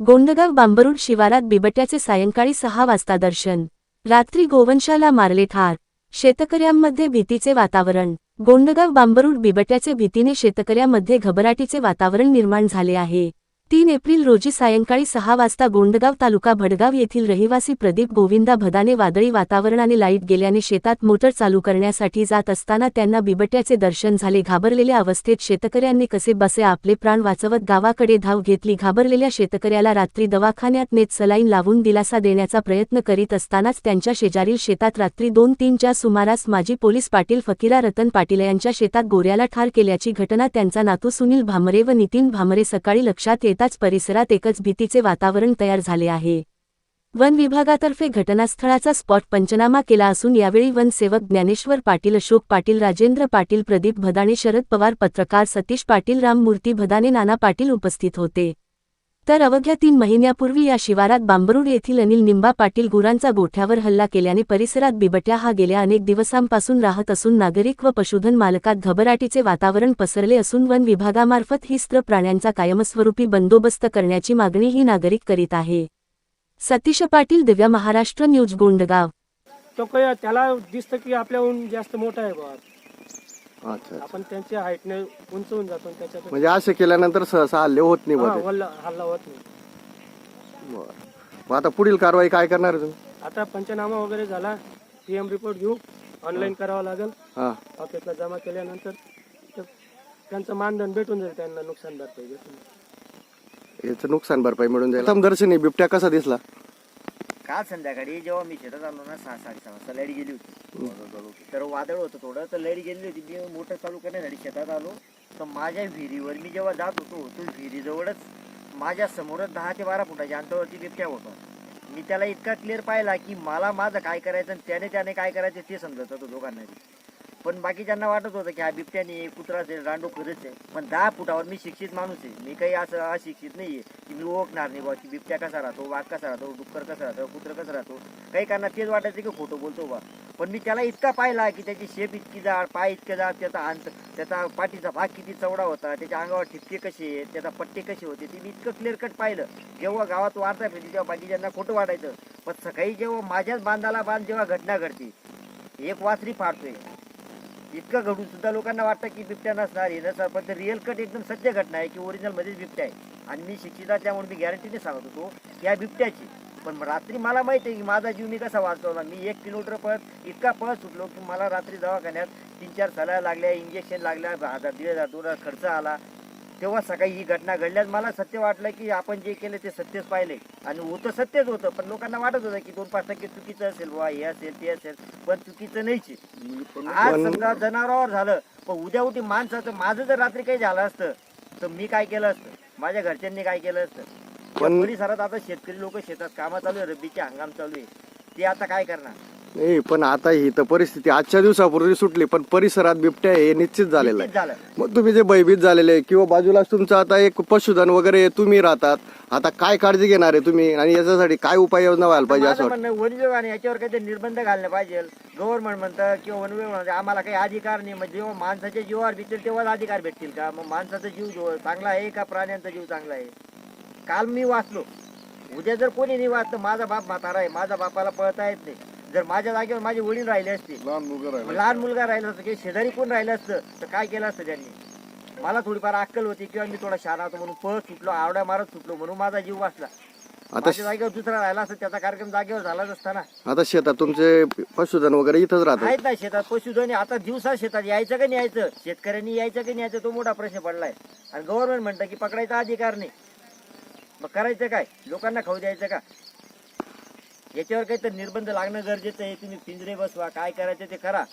गोंडगाव बांबरुड शिवारात बिबट्याचे सायंकाळी सहा वाजता दर्शन. रात्री गोवंशाला मारले ठार. शेतकऱ्यांमध्ये भीतीचे वातावरण. गोंडगाव बांबरुड बिबट्याचे भीतीने शेतकऱ्यांमध्ये घबराटीचे वातावरण निर्माण झाले आहे. तीन एप्रिल रोजी सायंकाळी सहा वाजता गोंडगाव तालुका भडगाव येथील रहिवासी प्रदीप गोविंदा भदाने वादळी वातावरणाने लाइट गेल्याने शेतात मोटर चालू करण्यासाठी जात असताना त्यांना बिबट्याचे दर्शन झाले. घाबरलेल्या अवस्थेत शेतकऱ्यांनी कसे बसे आपले प्राण वाचवत गावाकडे धाव घेतली. घाबरलेल्या शेतकऱ्याला रात्री दवाखान्यात नेत सलाईन लावून दिलासा देण्याचा प्रयत्न करीत असतानाच त्यांच्या शेजारील शेतात रात्री दोन तीनच्या सुमारास माजी पोलीस पाटील फकीरा रतन पाटील यांच्या शेतात गोऱ्याला ठार केल्याची घटना त्यांचा नातू सुनील भामरे व नितीन भामरे सकाळी लक्षात येत येताच परिसरात एकच भीतीचे वातावरण तयार झाले आहे. वन विभागातर्फे घटनास्थळाचा स्पॉट पंचनामा केला असून यावेळी वनसेवक ज्ञानेश्वर पाटील अशोक पाटील राजेंद्र पाटील प्रदीप भदाणे शरद पवार पत्रकार सतीश पाटील राममूर्ती भदाने नाना पाटील उपस्थित होते. तर अवघ्या तीन महिन्यापूर्वी या शिवारात बांबरूड येथील अनिल निंबा पाटील गुरांचा गोठ्यावर हल्ला केल्याने परिसरात बिबट्या हा गेल्या अनेक दिवसांपासून राहत असून नागरिक व पशुधन मालकात घबराटीचे वातावरण पसरले असून वन विभागामार्फत ही स्त्र प्राण्यांचा कायमस्वरूपी बंदोबस्त करण्याची मागणीही नागरिक करीत आहे. सतीश पाटील दिव्या महाराष्ट्र न्यूज गोंडगाव. तो त्याला दिसतं की आपल्याहून जास्त मोठा आहे अच्छा अच्छा. आपण त्यांच्या हाईटने उंच होऊन जातो आणि त्याच्यात म्हणजे असे केल्यानंतर सहसा हल्ले होत नाही हा, मध्ये? हल्ला हल्ला होत नाही. मग आता पुढील कारवाई काय करणार आहे तुम्ही? आता पंचनामा वगैरे झाला पीएम रिपोर्ट घेऊ ऑनलाईन करावं लागेल. हा. ऑफिसला जमा केल्यानंतर ते त्यांचं मानधन भेटून जाईल त्यांना नुकसान भरपाई भेटून याचं नुकसान भरपाई मिळून जाईल. दर्शनी बिबट्या कसा दिसला? काल संध्याकाळी जेव्हा मी शेतात आलो ना सहा साडेसहा वाजता लाइट गेली होती. तर वादळ होतं थोडं तर लाइट गेली होती. मी मोटर चालू करण्यासाठी शेतात आलो. तर माझ्या विहिरीवर मी जेव्हा जात होतो तो विहिरीजवळच माझ्या समोरच दहा ते बारा फुटाच्या अंतरावरती बिबट्या होता. मी त्याला इतका क्लिअर पाहिला की मला माझं काय करायचं आणि त्याने त्याने काय करायचं ते समजत होतं दोघांना पण बाकीच्यांना वाटत होतं की हा बिबट्याने कुत्रा असेल रांडू खरंच आहे पण दहा फुटावर मी शिक्षित माणूस आहे. मी काही असं अशिक्षित नाही आहे की मी ओळखणार नाही बा की बिबट्या कसा राहतो वाघ कसा राहतो डुक्कर कसा राहतो कुत्र कसं राहतो. काही कारणा तेच वाटायचं की खोटं बोलतो बा. पण मी त्याला इतका पाहिला की त्याची शेप इतकी जाड पाय इतके जाड त्याचा अंत त्याचा पाठीचा भाग किती चवडा होता त्याच्या अंगावर ठिपके कसे आहेत त्याचा पट्टे कसे होते ते मी इतकं क्लिअर कट पाहिलं. जेव्हा गावात वार्ता फिरते तेव्हा बाकीच्यांना खोटं वाटायचं. पण सकाळी जेव्हा माझ्याच बांधाला बांध जेव्हा घटना घडते एक वासरी फाडतोय. इतकं घडून सुद्धा लोकांना वाटतं की बिबट्या नसणार. हे नसणार. पण ते रिअल कट एकदम सत्य घटना आहे की ओरिजिनल मध्येच बिबट्या आहे. आणि मी शिक्षित त्यामुळे मी गॅरंटीने सांगत होतो की या बिबट्याची. पण रात्री मला माहिती आहे की माझा जीव मी कसा वाचवला मी एक किलोमीटर पळत इतका पळत सुटलो की मला रात्री दवाखान्यात तीन चार सलाह लागल्या इंजेक्शन लागल्या हजार दीड हजार दोन हजार खर्च आला. तेव्हा सकाळी ही घटना घडल्यास मला सत्य वाटलं की आपण जे केलं ते सत्यच पाहिले. आणि होतं सत्यच होतं पण लोकांना वाटत होतं की दोन पाच टक्के चुकीचं असेल बुवा हे असेल ते असेल पण चुकीचं नाहीच. आज समजा जनावरावर झालं पण उद्या उठी माणसाचं माझं जर रात्री काही झालं असतं तर मी काय केलं असतं? माझ्या घरच्यांनी काय केलं असतं? परिसरात आता शेतकरी लोक शेतात कामं चालू आहे रब्बीचे हंगाम चालू आहे. ते आता काय करणार? नाही पण आता ही तर परिस्थिती आजच्या दिवसापूर्वी सुटली पण परिसरात बिबट्या हे निश्चित झालेलं आहे. मग तुम्ही जे भयभीत झालेले किंवा बाजूलाच तुमचं आता एक पशुधन वगैरे तुम्ही राहतात आता काय काळजी घेणार आहे तुम्ही? आणि याच्यासाठी काय उपाययोजना व्हायला पाहिजे असं वाटतं? म्हणणं वन विभागाने याच्यावर काहीतरी निर्बंध घालणे पाहिजे. गव्हर्नमेंट म्हणतं किंवा वन विभाग म्हणतं आम्हाला काही अधिकार नाही. मग जेव्हा माणसाच्या जीवावर भेटतील तेव्हाच अधिकार भेटतील का? मग माणसाचा जीव चांगला आहे का प्राण्यांचा जीव चांगला आहे? काल मी वाचलो. उद्या जर कोणी नाही वाचलं माझा बाप म्हातारा आहे. माझा बापाला पळता येत नाही. जर माझ्या जागेवर माझे वडील राहिले असते मग लहान मुलगा राहिला असतं किंवा शेजारी कोण राहिलं असतं तर काय केलं असतं त्यांनी? मला थोडीफार अक्कल होती किंवा मी थोडा शहाणा होतो म्हणून पळत सुटलो आवड्या मारत सुटलो म्हणून माझा जीव वाचला. आता माझ्या जागेवर दुसरा राहिला असता त्याचा कार्यक्रम जागेवर झालाच असता ना. आता शेतात तुमचे पशुधन वगैरे इथंच राहतात. आहेत ना शेतात पशुधन. आता दिवसा शेतात यायचं का नाही यायचं शेतकऱ्यांनी यायचं का नाही यायचं तो मोठा प्रश्न पडलाय. आणि गव्हर्नमेंट म्हणतं की पकडायचा अधिकार नाही. मग करायचं काय? लोकांना खाऊ द्यायचं का? याच्यावर काहीतरी निर्बंध लागणं गरजेचं आहे. तुम्ही पिंजरे बसवा काय करायचं ते करा.